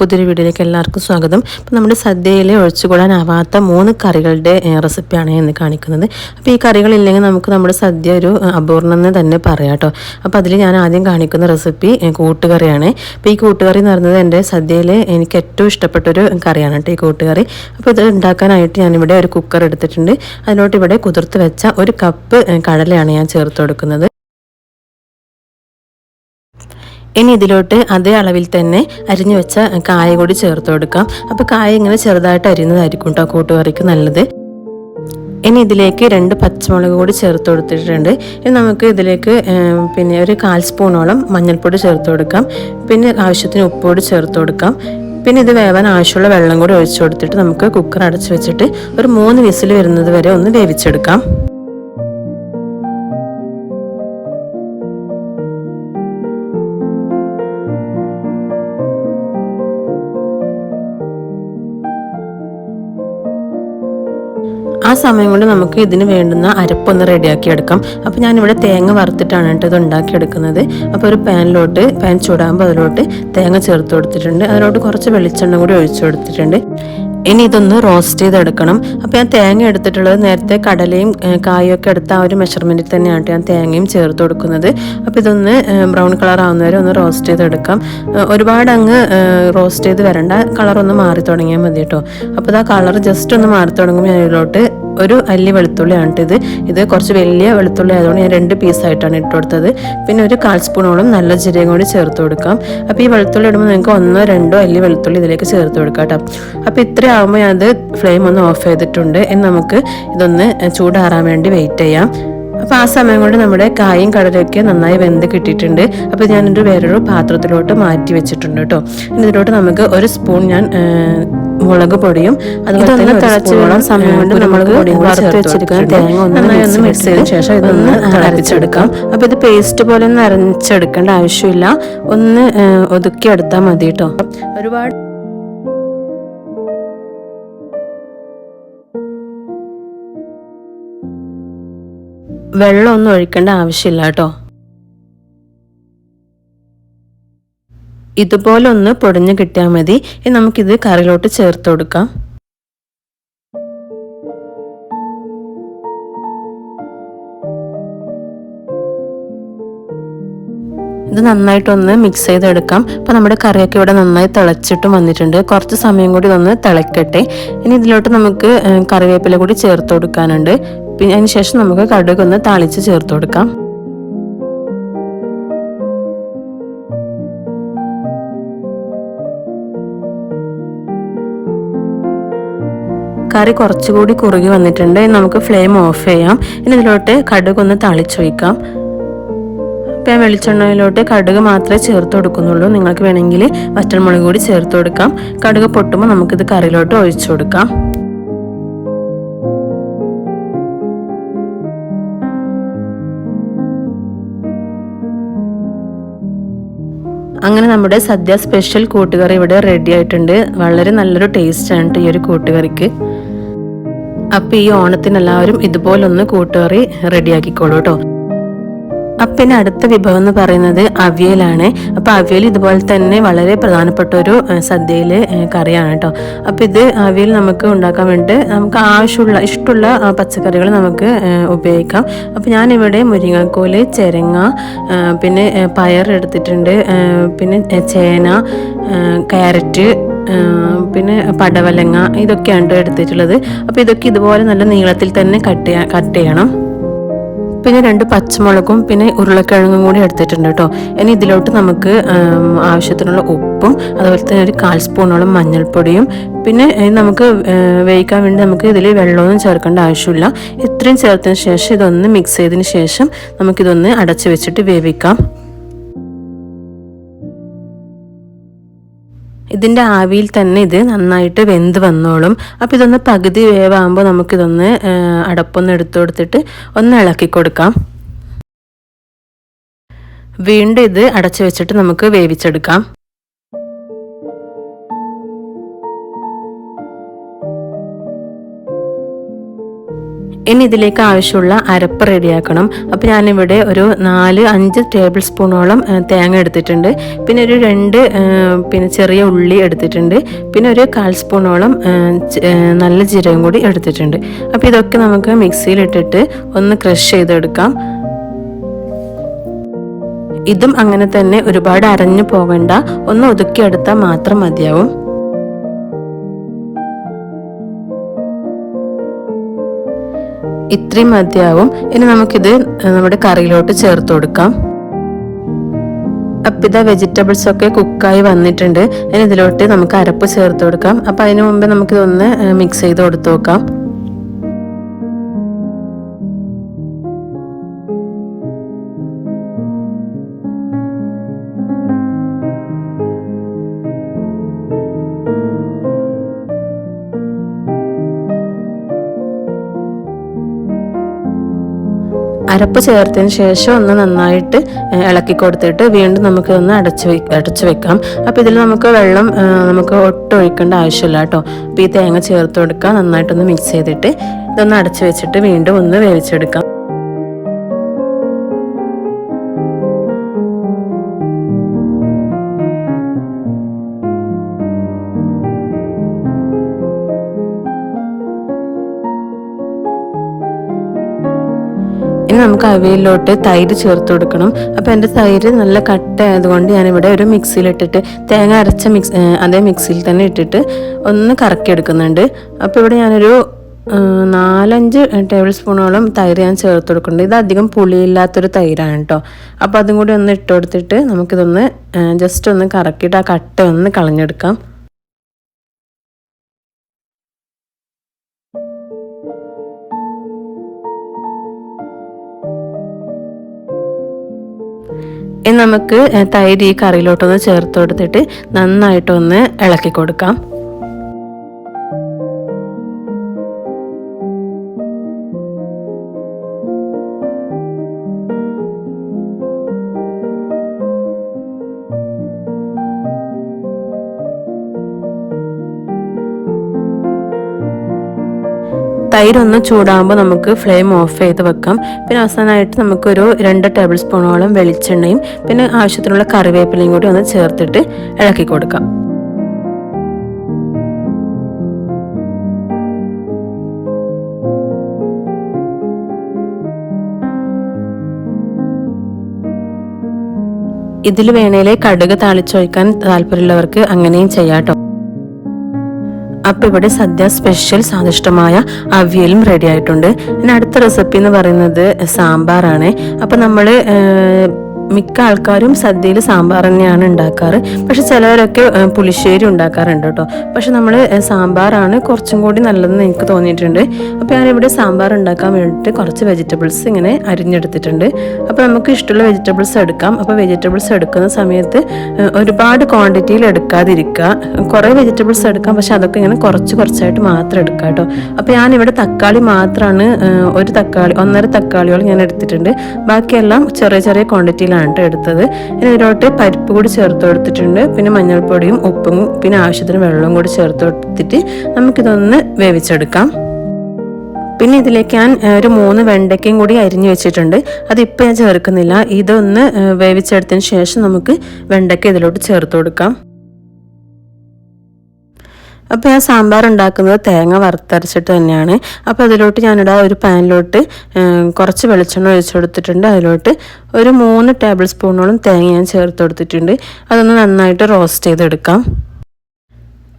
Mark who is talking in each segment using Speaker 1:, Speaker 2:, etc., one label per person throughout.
Speaker 1: പുതിയൊരു വീഡിയോയിലേക്ക് എല്ലാവർക്കും സ്വാഗതം. അപ്പോൾ നമ്മുടെ സദ്യയിൽ ഒഴിച്ചുകൂടാനാവാത്ത മൂന്ന് കറികളുടെ റെസിപ്പിയാണ് ഇന്ന് കാണിക്കുന്നത്. അപ്പോൾ ഈ കറികളില്ലെങ്കിൽ നമുക്ക് നമ്മുടെ സദ്യ ഒരു അപൂർണം എന്ന് തന്നെ പറയാം കേട്ടോ. അപ്പോൾ അതിൽ ഞാൻ ആദ്യം കാണിക്കുന്ന റെസിപ്പി കൂട്ടുകറിയാണ്. അപ്പോൾ ഈ കൂട്ടുകറി എന്ന് പറയുന്നത് എന്റെ സദ്യയിൽ എനിക്ക് ഏറ്റവും ഇഷ്ടപ്പെട്ടൊരു കറിയാണ് കേട്ടോ ഈ കൂട്ടുകറി. അപ്പോൾ ഇത് ഉണ്ടാക്കാനായിട്ട് ഞാനിവിടെ ഒരു കുക്കർ എടുത്തിട്ടുണ്ട്. അതിലോട്ട് ഇവിടെ കുതിർത്ത് വെച്ച ഒരു കപ്പ് കടലയാണ് ഞാൻ ചേർത്ത് കൊടുക്കുന്നത്. ഇനി ഇതിലോട്ട് അതേ അളവിൽ തന്നെ അരിഞ്ഞു വെച്ച കായ കൂടി ചേർത്ത് കൊടുക്കാം. അപ്പോൾ കായ ഇങ്ങനെ ചെറുതായിട്ട് അരിയുന്നതായിരിക്കും കേട്ടോ കൂട്ടുകറിക്ക് നല്ലത്. ഇനി ഇതിലേക്ക് രണ്ട് പച്ചമുളക് കൂടി ചേർത്ത് കൊടുത്തിട്ടുണ്ട്. ഇനി നമുക്ക് ഇതിലേക്ക് പിന്നെ ഒരു കാൽ സ്പൂണോളം മഞ്ഞൾപ്പൊടി ചേർത്ത് കൊടുക്കാം. പിന്നെ ആവശ്യത്തിന് ഉപ്പോടി ചേർത്ത് കൊടുക്കാം. പിന്നെ ഇത് വേവാൻ ആവശ്യമുള്ള വെള്ളം കൂടി ഒഴിച്ചു കൊടുത്തിട്ട് നമുക്ക് കുക്കർ അടച്ചു വെച്ചിട്ട് ഒരു മൂന്ന് വിസിൽ വരുന്നത് വരെ ഒന്ന് വേവിച്ചെടുക്കാം. ആ സമയം കൊണ്ട് നമുക്ക് ഇതിന് വേണ്ടുന്ന അരപ്പൊന്ന് റെഡിയാക്കി എടുക്കാം അപ്പോൾ ഞാനിവിടെ തേങ്ങ വറുത്തിട്ടാണ് കേട്ടോ ഇത് ഉണ്ടാക്കിയെടുക്കുന്നത്. അപ്പോൾ ഒരു പാനിലോട്ട് പാൻ ചൂടാകുമ്പോൾ അതിലോട്ട് തേങ്ങ ചേർത്ത് കൊടുത്തിട്ടുണ്ട്. അതിലോട്ട് കുറച്ച് വെളിച്ചെണ്ണ കൂടി ഒഴിച്ചു കൊടുത്തിട്ടുണ്ട്. ഇനി ഇതൊന്ന് റോസ്റ്റ് ചെയ്തെടുക്കണം. അപ്പോൾ ഞാൻ തേങ്ങ എടുത്തിട്ടുള്ളത് നേരത്തെ കടലയും കായും ഒക്കെ എടുത്ത ആ ഒരു മെഷർമെന്റിൽ തന്നെയാണ് ഞാൻ തേങ്ങയും ചേർത്ത് കൊടുക്കുന്നത്. അപ്പോൾ ഇതൊന്ന് ബ്രൗൺ കളർ ആവുന്നവരെ ഒന്ന് റോസ്റ്റ് ചെയ്തെടുക്കാം. ഒരുപാട് അങ്ങ് റോസ്റ്റ് ചെയ്ത് വരണ്ട. കളർ ഒന്ന് മാറി തുടങ്ങിയാൽ മതി കേട്ടോ. അപ്പോൾ ആ കളർ ജസ്റ്റ് ഒന്ന് മാറി തുടങ്ങുമ്പോൾ ഞാൻ ഇതിലോട്ട് ഒരു അല്ലി വെളുത്തുള്ളിയാണ് ഇത് ഇത് കുറച്ച് വലിയ വെളുത്തുള്ളി ആയതുകൊണ്ട് ഞാൻ രണ്ട് പീസായിട്ടാണ് ഇട്ട് കൊടുത്തത്. പിന്നെ ഒരു കാൽ സ്പൂണോളം നല്ല ജീരകം കൂടി ചേർത്ത് കൊടുക്കാം. അപ്പോൾ ഈ വെളുത്തുള്ളി ഇടുമ്പോൾ നിങ്ങൾക്ക് ഒന്നോ രണ്ടോ അല്ലി വെളുത്തുള്ളി ഇതിലേക്ക് ചേർത്ത് കൊടുക്കാം കേട്ടോ. അപ്പോൾ ആകുമ്പോൾ അത് ഫ്ലെയിം ഒന്ന് ഓഫ് ചെയ്തിട്ടുണ്ട്. എന്ന് നമുക്ക് ഇതൊന്ന് ചൂടാറാൻ വേണ്ടി വെയിറ്റ് ചെയ്യാം. അപ്പോൾ ആ സമയം കൊണ്ട് നമ്മുടെ കായും കടലൊക്കെ നന്നായി വെന്ത് കിട്ടിയിട്ടുണ്ട്. അപ്പോൾ ഞാനൊരു വേറൊരു പാത്രത്തിലോട്ട് മാറ്റി വെച്ചിട്ടുണ്ട് കേട്ടോ. ഇതിലോട്ട് നമുക്ക് ഒരു സ്പൂൺ ഞാൻ മുളക് പൊടിയും അതുപോലെ തന്നെ തിളച്ച് വേണം സമയം കൊണ്ട് നമ്മൾ വറുത്ത് വെച്ചിരിക്കുന്ന തേങ്ങ ഒന്ന് നന്നായി ഒന്ന് മിക്സ് ചെയ്ത ശേഷം ഇതൊന്ന് തിളപ്പിച്ചെടുക്കാം. അപ്പോൾ ഇത് പേസ്റ്റ് പോലെ ഒന്നും അരച്ചെടുക്കേണ്ട ആവശ്യമില്ല. ഒന്ന് ഒതുക്കി എടുത്താൽ മതി കേട്ടോ. ഒരുപാട് വെള്ളമൊന്നും ഒഴിക്കേണ്ട ആവശ്യമില്ല കേട്ടോ. ഇതുപോലെ ഒന്ന് പൊടിഞ്ഞു കിട്ടിയാൽ മതി. ഇനി നമുക്കിത് കറിയിലോട്ട് ചേർത്ത് കൊടുക്കാം. ഇത് നന്നായിട്ടൊന്ന് മിക്സ് ചെയ്തെടുക്കാം. അപ്പോൾ നമ്മുടെ കറിയൊക്കെ ഇവിടെ നന്നായി തിളച്ചിട്ടും വന്നിട്ടുണ്ട്. കുറച്ച് സമയം കൂടി ഒന്ന് തിളക്കട്ടെ. ഇനി ഇതിലോട്ട് നമുക്ക് കറിവേപ്പില കൂടി ചേർത്ത് കൊടുക്കാനുണ്ട്. പിന്നെ അതിന് ശേഷം നമുക്ക് കടുക് ഒന്ന് താളിച്ച് ചേർത്ത് കൊടുക്കാം. കറി കുറച്ചുകൂടി കുറുകി വന്നിട്ടുണ്ട്. നമുക്ക് ഫ്ലെയിം ഓഫ് ചെയ്യാം. ഇനി ഇതിലോട്ട് കടുക് ഒന്ന് തളിച്ചൊഴിക്കാം. ഇപ്പം ഞാൻ വെളിച്ചെണ്ണയിലോട്ട് കടുക് മാത്രമേ ചേർത്ത് കൊടുക്കുന്നുള്ളൂ. നിങ്ങൾക്ക് വേണമെങ്കിൽ വറ്റൽമുളക് കൂടി ചേർത്ത് കൊടുക്കാം. കടുക് പൊട്ടുമ്പോൾ നമുക്കിത് കറിയിലോട്ട് ഒഴിച്ചു കൊടുക്കാം. അങ്ങനെ നമ്മുടെ സദ്യ സ്പെഷ്യൽ കൂട്ടുകറി ഇവിടെ റെഡി ആയിട്ടുണ്ട്. വളരെ നല്ലൊരു ടേസ്റ്റ് ആണ് ട്ടോ ഈ ഒരു കൂട്ടുകറിക്ക്. അപ്പം ഈ ഓണത്തിന് എല്ലാവരും ഇതുപോലൊന്ന് കൂട്ടുകറി റെഡിയാക്കിക്കോളൂ കേട്ടോ. അപ്പം പിന്നെ അടുത്ത വിഭവം എന്ന് പറയുന്നത് അവിയലാണ്. അപ്പോൾ അവിയൽ ഇതുപോലെ തന്നെ വളരെ പ്രധാനപ്പെട്ട ഒരു സദ്യയിലെ കറിയാണ് കേട്ടോ. അപ്പോൾ ഇത് അവിയൽ നമുക്ക് ഉണ്ടാക്കാൻ വേണ്ടി നമുക്ക് ആവശ്യമുള്ള ഇഷ്ടമുള്ള പച്ചക്കറികൾ നമുക്ക് ഉപയോഗിക്കാം. അപ്പോൾ ഞാനിവിടെ മുരിങ്ങക്കോൽ ചെരങ്ങ പിന്നെ പയർ എടുത്തിട്ടുണ്ട്. പിന്നെ ചേന ക്യാരറ്റ് പിന്നെ പടവലങ്ങ ഇതൊക്കെയാണ് ട്ടോ എടുത്തിട്ടുള്ളത്. അപ്പോൾ ഇതൊക്കെ ഇതുപോലെ നല്ല നീളത്തിൽ തന്നെ കട്ട് കട്ട് ചെയ്യണം. പിന്നെ രണ്ട് പച്ചമുളകും പിന്നെ ഉരുളക്കിഴങ്ങും കൂടി എടുത്തിട്ടുണ്ട് കേട്ടോ. ഇനി ഇതിലോട്ട് നമുക്ക് ആവശ്യത്തിനുള്ള ഉപ്പും അതുപോലെ തന്നെ ഒരു കാൽ സ്പൂണോളം മഞ്ഞൾപ്പൊടിയും പിന്നെ നമുക്ക് വേവിക്കാൻ വേണ്ടി നമുക്ക് ഇതിൽ വെള്ളമൊന്നും ചേർക്കേണ്ട ആവശ്യമില്ല. ഇത്രയും ചേർത്തതിന് ശേഷം ഇതൊന്ന് മിക്സ് ചെയ്തതിന് ശേഷം നമുക്കിതൊന്ന് അടച്ചു വെച്ചിട്ട് വേവിക്കാം. ഇതിന്റെ ആവിയിൽ തന്നെ ഇത് നന്നായിട്ട് വെന്ത് വന്നോളും. അപ്പോൾ ഇതൊന്ന് പകുതി വേവാകുമ്പോൾ നമുക്കിതൊന്ന് അടപ്പൊന്ന് എടുത്തു കൊടുത്തിട്ട് ഒന്ന് ഇളക്കി കൊടുക്കാം. വീണ്ടും ഇത് അടച്ചു വെച്ചിട്ട് നമുക്ക് വേവിച്ചെടുക്കാം. ഇനി ഇതിലേക്ക് ആവശ്യമുള്ള അരപ്പ് റെഡിയാക്കണം. അപ്പോൾ ഞാനിവിടെ ഒരു നാല് അഞ്ച് ടേബിൾ സ്പൂണോളം തേങ്ങ എടുത്തിട്ടുണ്ട്. പിന്നെ ഒരു രണ്ട് പിന്നെ ചെറിയ ഉള്ളി എടുത്തിട്ടുണ്ട്. പിന്നെ ഒരു കാൽ സ്പൂണോളം നല്ല ജീരകം കൂടി എടുത്തിട്ടുണ്ട്. അപ്പോൾ ഇതൊക്കെ നമുക്ക് മിക്സിയിലിട്ടിട്ട് ഒന്ന് ക്രഷ് ചെയ്തെടുക്കാം. ഇതും അങ്ങനെ തന്നെ ഒരുപാട് അരഞ്ഞു പോകണ്ട. ഒന്ന് ഒതുക്കിയെടുത്താൽ മാത്രം മതിയാവും. ഇത്രയും മതിയാവും ഇനി നമുക്കിത് നമ്മുടെ കറിയിലോട്ട് ചേർത്ത് കൊടുക്കാം. അപ്പം ഇതാ വെജിറ്റബിൾസ് ഒക്കെ കുക്കായി വന്നിട്ടുണ്ട്. ഇനി ഇതിലോട്ട് നമുക്ക് അരപ്പ് ചേർത്ത് കൊടുക്കാം. അപ്പം അതിന് മുമ്പ് നമുക്കിതൊന്ന് മിക്സ് ചെയ്ത് കൊടുത്തു നോക്കാം. അരപ്പ് ചേർത്തതിന് ശേഷം ഒന്ന് നന്നായിട്ട് ഇളക്കി കൊടുത്തിട്ട് വീണ്ടും നമുക്ക് ഒന്ന് അടച്ചു വെ അടച്ചു വെക്കാം. അപ്പോൾ ഇതിൽ നമുക്ക് വെള്ളം നമുക്ക് ഒട്ടും ഒഴിക്കേണ്ട ആവശ്യമില്ല കേട്ടോ. അപ്പോൾ ഈ തേങ്ങ ചേർത്ത് കൊടുക്കുക നന്നായിട്ടൊന്ന് മിക്സ് ചെയ്തിട്ട് ഇതൊന്ന് അടച്ചു വെച്ചിട്ട് വീണ്ടും ഒന്ന് വേവിച്ചെടുക്കാം. ഇനി നമുക്ക് അവയിലോട്ട് തൈര് ചേർത്ത് കൊടുക്കണം. അപ്പോൾ എന്റെ തൈര് നല്ല കട്ട ആയതുകൊണ്ട് ഞാനിവിടെ ഒരു മിക്സിയിലിട്ടിട്ട് തേങ്ങ അരച്ച മിക്സ് അതേ മിക്സിയിൽ തന്നെ ഇട്ടിട്ട് ഒന്ന് കറക്കി എടുക്കുന്നുണ്ട് അപ്പോൾ ഇവിടെ ഞാനൊരു നാലഞ്ച് ടേബിൾ സ്പൂണോളം തൈര് ഞാൻ ചേർത്ത് കൊടുക്കുന്നുണ്ട്. ഇത് അധികം പുളിയില്ലാത്തൊരു തൈരാണ് കേട്ടോ. അപ്പോൾ അതും കൂടി ഒന്ന് ഇട്ട് കൊടുത്തിട്ട് നമുക്കിതൊന്ന് ജസ്റ്റ് ഒന്ന് കറക്കിയിട്ട് ആ കട്ട ഒന്ന് കളഞ്ഞെടുക്കാം. ഇനി നമുക്ക് തൈര് ഈ കറിയിലോട്ടൊന്ന് ചേർത്ത് കൊടുത്തിട്ട് നന്നായിട്ടൊന്ന് ഇളക്കി കൊടുക്കാം. തൈരൊന്ന് ചൂടാകുമ്പോൾ നമുക്ക് ഫ്ലെയിം ഓഫ് ചെയ്ത് വെക്കാം. പിന്നെ അവസാനമായിട്ട് നമുക്കൊരു രണ്ട് ടേബിൾ സ്പൂണോളം വെളിച്ചെണ്ണയും പിന്നെ ആവശ്യത്തിനുള്ള കറിവേപ്പിലയും കൂടി ഒന്ന് ചേർത്തിട്ട് ഇളക്കി കൊടുക്കാം. ഇതിൽ വേണേലെ കടുക് താളിച്ചൊഴിക്കാൻ താല്പര്യമുള്ളവർക്ക് അങ്ങനെയും ചെയ്യാട്ടോ അപ്പൊ ഇവിടെ സദ്യ സ്പെഷ്യൽ സ്വാദിഷ്ടമായ അവിയലും റെഡി ആയിട്ടുണ്ട്. ഇനി അടുത്ത റെസിപ്പി എന്ന് പറയുന്നത് സാമ്പാറാണ്. അപ്പൊ നമ്മൾ ഏഹ്, മിക്ക ആൾക്കാരും സദ്യയിൽ സാമ്പാർ തന്നെയാണ് ഉണ്ടാക്കാറ്. പക്ഷെ ചിലവരൊക്കെ പുളിശ്ശേരി ഉണ്ടാക്കാറുണ്ട് കേട്ടോ. പക്ഷെ നമ്മൾ സാമ്പാറാണ് കുറച്ചും കൂടി നല്ലതെന്ന് എനിക്ക് തോന്നിയിട്ടുണ്ട്. അപ്പോൾ ഞാനിവിടെ സാമ്പാർ ഉണ്ടാക്കാൻ വേണ്ടിയിട്ട് കുറച്ച് വെജിറ്റബിൾസ് ഇങ്ങനെ അരിഞ്ഞെടുത്തിട്ടുണ്ട്. അപ്പോൾ നമുക്ക് ഇഷ്ടമുള്ള വെജിറ്റബിൾസ് എടുക്കാം. അപ്പോൾ വെജിറ്റബിൾസ് എടുക്കുന്ന സമയത്ത് ഒരുപാട് ക്വാണ്ടിറ്റിയിൽ എടുക്കാതിരിക്കുക. കുറേ വെജിറ്റബിൾസ് എടുക്കാം. പക്ഷെ അതൊക്കെ ഇങ്ങനെ കുറച്ച് കുറച്ചായിട്ട് മാത്രം എടുക്കാം കേട്ടോ. അപ്പോൾ ഞാനിവിടെ തക്കാളി മാത്രമാണ് ഒരു തക്കാളി ഒന്നര തക്കാളിയോളം ഞാൻ എടുത്തിട്ടുണ്ട്. ബാക്കിയെല്ലാം ചെറിയ ചെറിയ ക്വാണ്ടിറ്റിയിലാണ് കേട്ടോ എടുത്തത്. ഇനി ഇതിലോട്ട് പരിപ്പ് കൂടി ചേർത്ത് കൊടുത്തിട്ടുണ്ട്. പിന്നെ മഞ്ഞൾപ്പൊടിയും ഉപ്പും പിന്നെ ആവശ്യത്തിന് വെള്ളവും കൂടി ചേർത്ത് കൊടുത്തിട്ട് നമുക്കിതൊന്ന് വേവിച്ചെടുക്കാം. പിന്നെ ഇതിലേക്ക് ഞാൻ ഒരു മൂന്ന് വെണ്ടയ്ക്കയും കൂടി അരിഞ്ഞു വെച്ചിട്ടുണ്ട്. അതിപ്പോൾ ഞാൻ ചേർക്കുന്നില്ല. ഇതൊന്ന് വേവിച്ചെടുത്തതിന് ശേഷം നമുക്ക് വെണ്ടയ്ക്ക ഇതിലോട്ട് ചേർത്ത് കൊടുക്കാം. അപ്പോൾ ഞാൻ സാമ്പാർ ഉണ്ടാക്കുന്നത് തേങ്ങ വറുത്തരച്ചിട്ട് തന്നെയാണ്. അപ്പോൾ അതിലോട്ട് ഞാനിവിടെ ഒരു പാനിലോട്ട് കുറച്ച് വെളിച്ചെണ്ണ ഒഴിച്ചു കൊടുത്തിട്ടുണ്ട്. അതിലോട്ട് ഒരു മൂന്ന് ടേബിൾ സ്പൂണോളം തേങ്ങ ഞാൻ ചേർത്ത് കൊടുത്തിട്ടുണ്ട്. അതൊന്ന് നന്നായിട്ട് റോസ്റ്റ് ചെയ്തെടുക്കാം.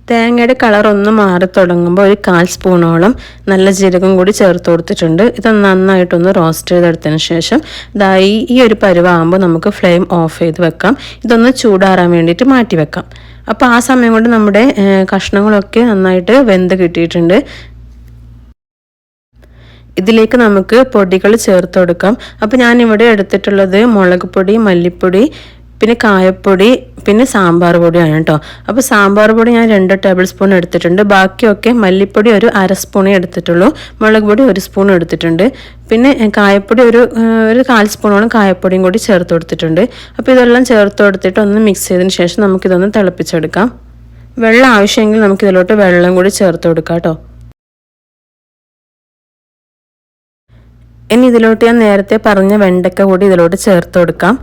Speaker 1: തേങ്ങയുടെ കളർ ഒന്ന് മാറി തുടങ്ങുമ്പോൾ ഒരു കാൽ സ്പൂണോളം നല്ല ജീരകം കൂടി ചേർത്ത് കൊടുത്തിട്ടുണ്ട്. ഇത് നന്നായിട്ടൊന്ന് റോസ്റ്റ് ചെയ്തെടുത്തതിന് ശേഷം ഇതായി ഈ ഒരു പരുവാകുമ്പോൾ നമുക്ക് ഫ്ലെയിം ഓഫ് ചെയ്ത് വെക്കാം. ഇതൊന്ന് ചൂടാറാൻ വേണ്ടിയിട്ട് മാറ്റി വെക്കാം. അപ്പോൾ ആ സമയം കൊണ്ട് നമ്മുടെ കഷ്ണങ്ങളൊക്കെ നന്നായിട്ട് വെന്ത് കിട്ടിയിട്ടുണ്ട്. ഇതിലേക്ക് നമുക്ക് പൊടികൾ ചേർത്ത് കൊടുക്കാം. അപ്പോൾ ഞാനിവിടെ എടുത്തിട്ടുള്ളത് മുളക് പൊടി മല്ലിപ്പൊടി പിന്നെ കായപ്പൊടി പിന്നെ സാമ്പാർ പൊടിയാണ് കേട്ടോ. അപ്പോൾ സാമ്പാർ പൊടി ഞാൻ രണ്ട് ടേബിൾ സ്പൂൺ എടുത്തിട്ടുണ്ട്. ബാക്കിയൊക്കെ മല്ലിപ്പൊടി ഒരു അര സ്പൂണേ എടുത്തിട്ടുള്ളൂ. മുളക് പൊടി ഒരു സ്പൂൺ എടുത്തിട്ടുണ്ട്. പിന്നെ കായപ്പൊടി ഒരു ഒരു കാൽ സ്പൂണോളം കായപ്പൊടിയും കൂടി ചേർത്ത് കൊടുത്തിട്ടുണ്ട്. അപ്പോൾ ഇതെല്ലാം ചേർത്ത് കൊടുത്തിട്ട് ഒന്ന് മിക്സ് ചെയ്തതിന് ശേഷം നമുക്കിതൊന്ന് തിളപ്പിച്ചെടുക്കാം. വെള്ളം ആവശ്യമെങ്കിൽ നമുക്ക് ഇതിലോട്ട് വെള്ളം കൂടി ചേർത്ത് കൊടുക്കാം കേട്ടോ. ഇനി ഇതിലോട്ട് ഞാൻ നേരത്തെ പറഞ്ഞ വെണ്ടക്ക കൂടി ഇതിലോട്ട് ചേർത്ത് കൊടുക്കാം.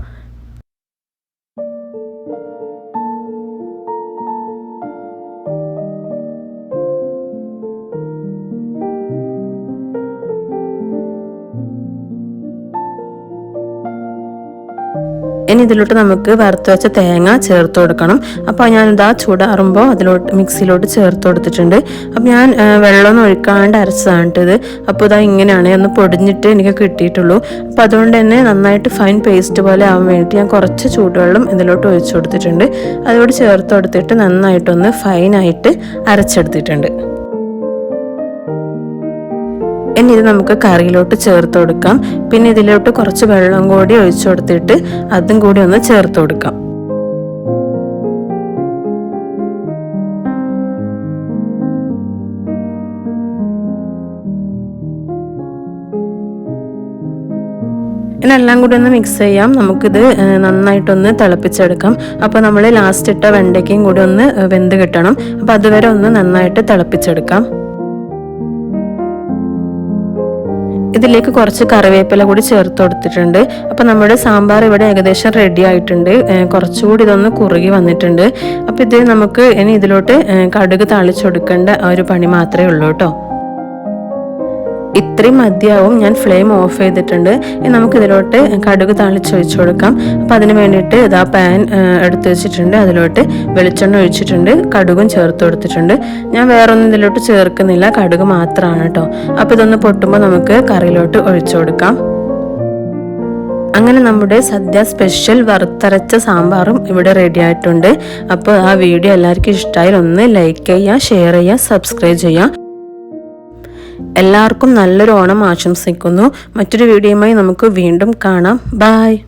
Speaker 1: ഇനി ഇതിലോട്ട് നമുക്ക് വറുത്ത് വെച്ച തേങ്ങ ചേർത്ത് കൊടുക്കണം. അപ്പോൾ ഇതാ ചൂടാറുമ്പോൾ അതിലോട്ട് മിക്സിയിലോട്ട് ചേർത്ത് കൊടുത്തിട്ടുണ്ട്. അപ്പോൾ ഞാൻ വെള്ളം വെള്ളമൊന്നും ഒഴിക്കാണ്ട് അരച്ചതാണ് ഇത്. അപ്പോൾ ഇതാ ഇങ്ങനെയാണ് ഒന്ന് പൊടിഞ്ഞിട്ട് എനിക്ക് കിട്ടിയിട്ടുള്ളൂ. അപ്പോൾ അതുകൊണ്ട് തന്നെ നന്നായിട്ട് ഫൈൻ പേസ്റ്റ് പോലെ ആവാൻ വേണ്ടിയിട്ട് ഞാൻ കുറച്ച് ചൂടുവെള്ളം ഇതിലോട്ട് ഒഴിച്ചു കൊടുത്തിട്ടുണ്ട്. അതിലോട്ട് ചേർത്ത് കൊടുത്തിട്ട് നന്നായിട്ടൊന്ന് ഫൈനായിട്ട് അരച്ചെടുത്തിട്ടുണ്ട്. ഇനി ഇത് നമുക്ക് കറിയിലോട്ട് ചേർത്ത് കൊടുക്കാം. പിന്നെ ഇതിലോട്ട് കുറച്ച് വെള്ളം കൂടി ഒഴിച്ചു കൊടുത്തിട്ട് അതും കൂടി ഒന്ന് ചേർത്ത് കൊടുക്കാം. ഇതിനെല്ലാം കൂടി ഒന്ന് മിക്സ് ചെയ്യാം. നമുക്കിത് നന്നായിട്ടൊന്ന് തിളപ്പിച്ചെടുക്കാം. അപ്പോൾ നമ്മൾ ലാസ്റ്റ് ഇട്ട വെണ്ടയ്ക്കയും കൂടി ഒന്ന് വെന്ത് കിട്ടണം. അപ്പോൾ അതുവരെ ഒന്ന് നന്നായിട്ട് തിളപ്പിച്ചെടുക്കാം. ഇതിലേക്ക് കുറച്ച് കറിവേപ്പില കൂടി ചേർത്ത് കൊടുത്തിട്ടുണ്ട്. അപ്പോൾ നമ്മുടെ സാമ്പാർ ഇവിടെ ഏകദേശം റെഡി ആയിട്ടുണ്ട്. കുറച്ചുകൂടി ഇതൊന്ന് കുറുകി വന്നിട്ടുണ്ട്. അപ്പോൾ ഇത് നമുക്ക് ഇനി ഇതിലോട്ട് കടുക് തളിച്ചൊടുക്കേണ്ട ഒരു പണി മാത്രമേ ഉള്ളൂ കേട്ടോ. ഇത്രയും മതിയാവും. ഞാൻ ഫ്ലെയിം ഓഫ് ചെയ്തിട്ടുണ്ട്. ഇനി നമുക്ക് ഇതിലോട്ട് കടുക് തളിച്ച് ഒഴിച്ചു കൊടുക്കാം. അപ്പം അതിന് വേണ്ടിയിട്ട് ഇതാ പാൻ എടുത്ത് വെച്ചിട്ടുണ്ട്. അതിലോട്ട് വെളിച്ചെണ്ണ ഒഴിച്ചിട്ടുണ്ട്. കടുകും ചേർത്ത് കൊടുത്തിട്ടുണ്ട്. ഞാൻ വേറൊന്നും ഇതിലോട്ട് ചേർക്കുന്നില്ല. കടുക് മാത്രമാണ് കേട്ടോ അപ്പോൾ ഇതൊന്ന് പൊട്ടുമ്പോൾ നമുക്ക് കറിയിലോട്ട് ഒഴിച്ചു കൊടുക്കാം. അങ്ങനെ നമ്മുടെ സദ്യ സ്പെഷ്യൽ വറുത്തരച്ച സാമ്പാറും ഇവിടെ റെഡി ആയിട്ടുണ്ട്. അപ്പോൾ ആ വീഡിയോ എല്ലാവർക്കും ഇഷ്ടമായാലൊന്ന് ലൈക്ക് ചെയ്യുക ഷെയർ ചെയ്യുക സബ്സ്ക്രൈബ് ചെയ്യുക. എല്ലാവർക്കും നല്ലൊരു ഓണം ആശംസിക്കുന്നു. മറ്റൊരു വീഡിയോയുമായി നമുക്ക് വീണ്ടും കാണാം. ബായ്